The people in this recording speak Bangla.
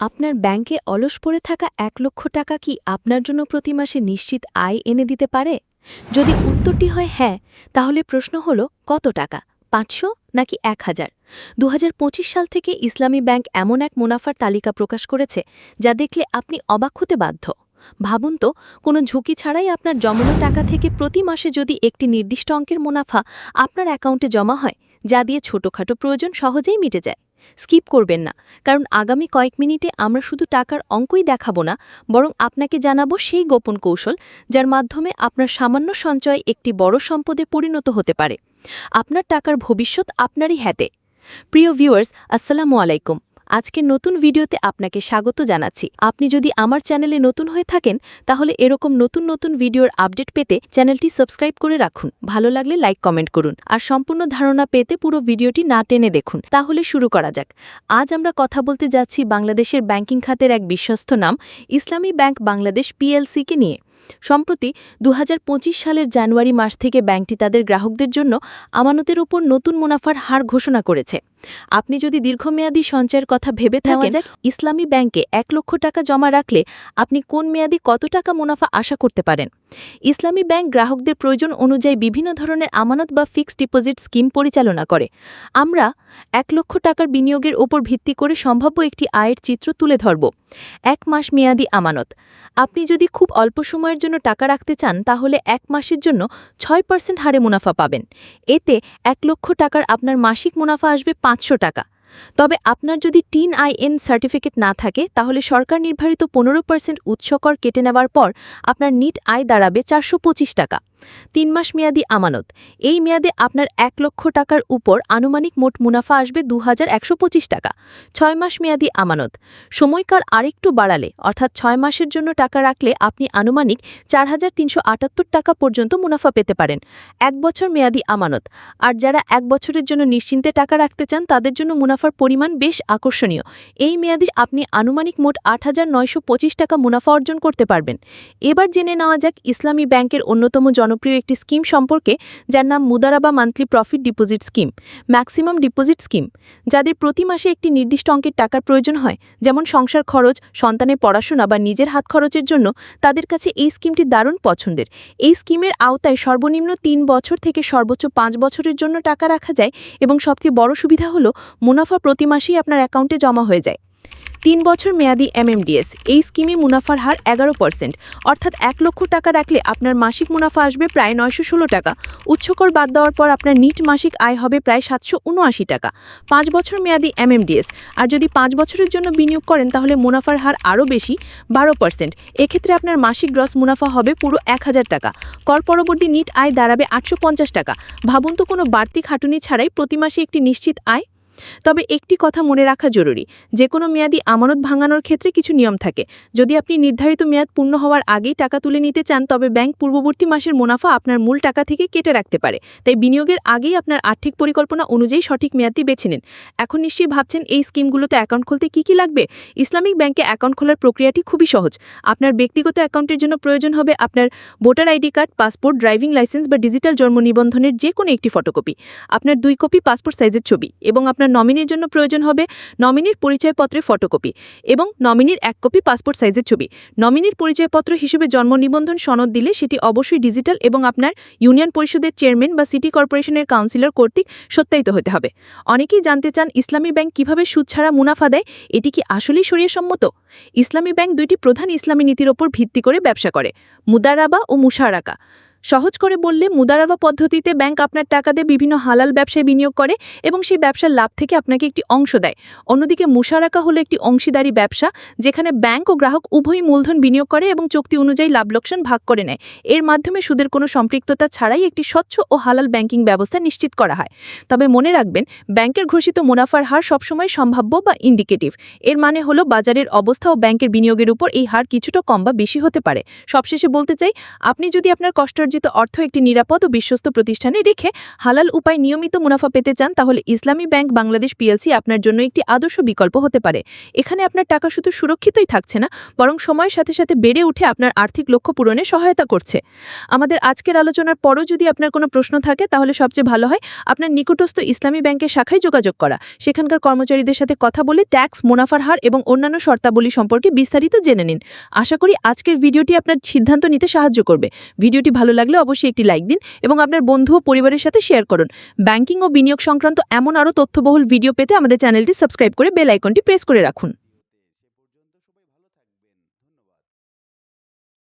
আপনার ব্যাংকে অলস পড়ে থাকা এক লক্ষ টাকা কি আপনার জন্য প্রতি মাসে নিশ্চিত আয় এনে দিতে পারে? যদি উত্তরটি হয় হ্যাঁ তাহলে প্রশ্ন হল, কত টাকা? পাঁচশো নাকি এক হাজার? দু সাল থেকে ইসলামী ব্যাংক এমন এক মুনাফার তালিকা প্রকাশ করেছে, যা দেখলে আপনি অবাক হতে বাধ্য। ভাবুন তো, কোনো ঝুঁকি ছাড়াই আপনার জমানো টাকা থেকে প্রতি মাসে যদি একটি নির্দিষ্ট অঙ্কের মুনাফা আপনার অ্যাকাউন্টে জমা হয়, যা দিয়ে ছোটখাটো প্রয়োজন সহজেই মিটে যায়। স্কিপ করবেন না। কারণ আগামী কয়েক মিনিটে আমরা শুধু টাকার অঙ্কই দেখাবো না, বরং আপনাকে জানাব সেই গোপন কৌশল যার মাধ্যমে আপনার সামান্য সঞ্চয় একটি বড় সম্পদে পরিণত হতে পারে। আপনার টাকার ভবিষ্যৎ আপনারই হাতে। প্রিয় ভিউয়ার্স, আসসালামু আলাইকুম। আজকের নতুন ভিডিওতে আপনাকে স্বাগত জানাচ্ছি। আপনি যদি আমার চ্যানেলে নতুন হয়ে থাকেন, তাহলে এরকম নতুন নতুন ভিডিওর আপডেট পেতে চ্যানেলটি সাবস্ক্রাইব করে রাখুন। ভালো লাগলে লাইক, কমেন্ট করুন আর সম্পূর্ণ ধারণা পেতে পুরো ভিডিওটি না টেনে দেখুন। তাহলে শুরু করা যাক। আজ আমরা কথা বলতে যাচ্ছি বাংলাদেশের ব্যাংকিং খাতের এক বিশ্বস্ত নাম, ইসলামী ব্যাংক বাংলাদেশ পিএলসিকে নিয়ে। সম্প্রতি দু হাজার পঁচিশ সালের জানুয়ারি মাস থেকে ব্যাংকটি তাদের গ্রাহকদের জন্য আমানতের ওপর নতুন মুনাফার হার ঘোষণা করেছে। আপনি যদি দীর্ঘমেয়াদী সঞ্চয়ের কথা ভেবে থাকেন ইসলামী ব্যাংকে এক লক্ষ টাকা জমা রাখলে আপনি কোন মেয়াদি কত টাকা মুনাফা আশা করতে পারেন? ইসলামী ব্যাংক গ্রাহকদের প্রয়োজন অনুযায়ী বিভিন্ন ধরনের আমানত বা ফিক্সড ডিপোজিট স্কিম পরিচালনা করে। আমরা এক লক্ষ টাকার বিনিয়োগের ওপর ভিত্তি করে সম্ভাব্য একটি আয়ের চিত্র তুলে ধরব। এক মাস মেয়াদি আমানত। আপনি যদি খুব অল্প সময়ের জন্য টাকা রাখতে চান তাহলে এক মাসের জন্য ছয় পার্সেন্ট হারে মুনাফা পাবেন। এতে এক লক্ষ টাকার আপনার মাসিক মুনাফা আসবে পাঁচশো টাকা। তবে আপনার যদি টিন আইএন সার্টিফিকেট না থাকে, তাহলে সরকার নির্ধারিত পনেরো পার্সেন্ট উৎসকর কেটে নেওয়ার পর আপনার নিট আয় দাঁড়াবে চারশো পঁচিশ টাকা। তিন মাস মেয়াদি আমানত। এই মেয়াদে আপনার এক লক্ষ টাকার উপর আনুমানিক মোট মুনাফা আসবে দু হাজার একশো পঁচিশ টাকা। ছয় মাস মেয়াদি আমানত। সময়কার আরেকটু বাড়ালে, অর্থাৎ ছয় মাসের জন্য টাকা রাখলে আপনি আনুমানিক চার হাজার তিনশো আটাত্তর টাকা পর্যন্ত মুনাফা পেতে পারেন। এক বছর মেয়াদি আমানত। আর যারা এক বছরের জন্য নিশ্চিন্তে টাকা রাখতে চান, তাদের জন্য মুনাফার পরিমাণ বেশ আকর্ষণীয়। এই মেয়াদে আপনি আনুমানিক মোট আট হাজার নয়শো পঁচিশ টাকা মুনাফা অর্জন করতে পারবেন। এবার জেনে নেওয়া যাক ইসলামী ব্যাংকের অন্যতম জনপ্রিয় একটি স্কিম সম্পর্কে, যার নাম Mudaraba monthly profit deposit scheme, maximum deposit scheme, যাদের প্রতি মাসে একটি নির্দিষ্ট অঙ্কের টাকার প্রয়োজন হয়, যেমন সংসার খরচ সন্তানের পড়াশোনা বা নিজের হাত খরচের জন্য তাদের কাছে এই স্কিমটি দারুণ পছন্দের। এই স্কিমের আওতায় সর্বনিম্ন তিন বছর থেকে সর্বোচ্চ পাঁচ বছরের জন্য টাকা রাখা যায় এবং সবচেয়ে বড় সুবিধা হল, মুনাফা প্রতি মাসেই আপনার অ্যাকাউন্টে জমা হয়ে যায়। তিন বছর মেয়াদি এমএমডিএস। এই স্কিমে মুনাফার হার এগারো পার্সেন্ট। অর্থাৎ এক লক্ষ টাকা রাখলে আপনার মাসিক মুনাফা আসবে প্রায় নয়শো ষোলো টাকা। উচ্চকর বাদ দেওয়ার পর আপনার নিট মাসিক আয় হবে প্রায় সাতশো উনআশি টাকা। পাঁচ বছর মেয়াদি এমএমডিএস। আর যদি পাঁচ বছরের জন্য বিনিয়োগ করেন, তাহলে মুনাফার হার আরও বেশি, বারো পার্সেন্ট। এক্ষেত্রে আপনার মাসিক গ্রস মুনাফা হবে পুরো এক হাজার টাকা। কর পরবর্তী নিট আয় দাঁড়াবে আটশো পঞ্চাশ টাকা। ভাবুন তো কোনো বাড়তি খাটুনি ছাড়াই প্রতি মাসে একটি নিশ্চিত আয় তবে একটি কথা মনে রাখা জরুরি যে কোনো মেয়াদি আমানত ভাঙানোর ক্ষেত্রে কিছু নিয়ম থাকে। যদি আপনি নির্ধারিত মেয়াদ পূর্ণ হওয়ার আগেই টাকা তুলে নিতে চান, তবে ব্যাংক পূর্ববর্তী মাসের মুনাফা আপনার মূল টাকা থেকে কেটে রাখতে পারে। তাই বিনিয়োগের আগেই আপনার আর্থিক পরিকল্পনা অনুযায়ী সঠিক মেয়াদটি বেছে নিন। এখন নিশ্চয়ই ভাবছেন, এই স্কিমগুলোতে অ্যাকাউন্ট খুলতে কী কী লাগবে? ইসলামিক ব্যাংকে অ্যাকাউন্ট খোলার প্রক্রিয়াটি খুবই সহজ। আপনার ব্যক্তিগত অ্যাকাউন্টের জন্য প্রয়োজন হবে আপনার voter ID card, passport, driving licence বা ডিজিটাল জন্ম নিবন্ধনের যে কোনো একটি ফটোকপি। আপনার দুই কপি পাসপোর্ট সাইজের ছবি এবং আপনার নমিনির জন্য প্রয়োজন হবে নমিনির পরিচয়পত্রের ফটোকপি এবং নমিনির এক কপি পাসপোর্ট সাইজের ছবি। নমিনির পরিচয়পত্র হিসেবে জন্ম নিবন্ধন সনদ দিলে সেটি অবশ্যই ডিজিটাল এবং আপনার ইউনিয়ন পরিষদের চেয়ারম্যান বা সিটি কর্পোরেশনের কাউন্সিলর কর্তৃক সত্যায়িত হতে হবে। অনেকেই জানতে চান ইসলামী ব্যাংক কীভাবে সুদ ছাড়া মুনাফা দেয়? এটি কি আসলেই সরিয়ে সম্মত ইসলামী ব্যাংক দুইটি প্রধান ইসলামী নীতির ওপর ভিত্তি করে ব্যবসা করে, মুদারাবা ও মুশারাকা। সহজ করে বললে মুদারাবা পদ্ধতিতে ব্যাংক আপনার টাকা দিয়ে বিভিন্ন হালাল ব্যবসায় বিনিয়োগ করে এবং সেই ব্যবসার লাভ থেকে আপনাকে একটি অংশ দেয়। অন্যদিকে মুশারাকা হলো একটি অংশীদারি ব্যবসা যেখানে ব্যাংক ও গ্রাহক উভয়ই মূলধন বিনিয়োগ করে এবং চুক্তি অনুযায়ী লাভ লোকসান ভাগ করে নেয়। এর মাধ্যমে সুদের কোনো সম্পৃক্ততা ছাড়াই একটি স্বচ্ছ ও হালাল ব্যাংকিং ব্যবস্থা নিশ্চিত করা হয়। তবে মনে রাখবেন, ব্যাংকের ঘোষিত মুনাফার হার সবসময় সম্ভাব্য বা ইন্ডিকেটিভ। এর মানে হলো বাজারের অবস্থা ও ব্যাংকের বিনিয়োগের উপর এই হার কিছুটা কম বা বেশি হতে পারে। সবশেষে বলতে চাই, আপনি যদি আপনার কষ্টার্জিত উপার্জিত অর্থ একটি নিরাপদ ও বিশ্বস্ত প্রতিষ্ঠানে রেখে হালাল উপায় নিয়মিত মুনাফা পেতে চান, তাহলে ইসলামী ব্যাংক বাংলাদেশ পিএলসি আপনার জন্য একটি আদর্শ বিকল্প হতে পারে। এখানে আপনার টাকা শুধু সুরক্ষিতই থাকছে না, বরং সময়ের সাথে সাথে বেড়ে উঠে আপনার আর্থিক লক্ষ্য পূরণে সহায়তা করছে। আমাদের আজকের আলোচনার পরও যদি আপনার কোনো প্রশ্ন থাকে, তাহলে সবচেয়ে ভালো হয় আপনার নিকটস্থ ইসলামী ব্যাংকের শাখায় যোগাযোগ করা। সেখানকার কর্মচারীদের সাথে কথা বলে ট্যাক্স, মুনাফার হার এবং অন্যান্য শর্তাবলী সম্পর্কে বিস্তারিত জেনে নিন। আশা করি আজকের ভিডিওটি আপনার সিদ্ধান্ত নিতে সাহায্য করবে। ভিডিওটি ভালো লাগলে অবশ্যই একটি লাইক দিন এবং আপনার বন্ধু ও পরিবারের সাথে শেয়ার করুন। ব্যাংকিং ও বিনিয়োগ সংক্রান্ত এমন আরও তথ্যবহুল ভিডিও পেতে আমাদের চ্যানেলটি সাবস্ক্রাইব করে বেল আইকনটি প্রেস করে রাখুন।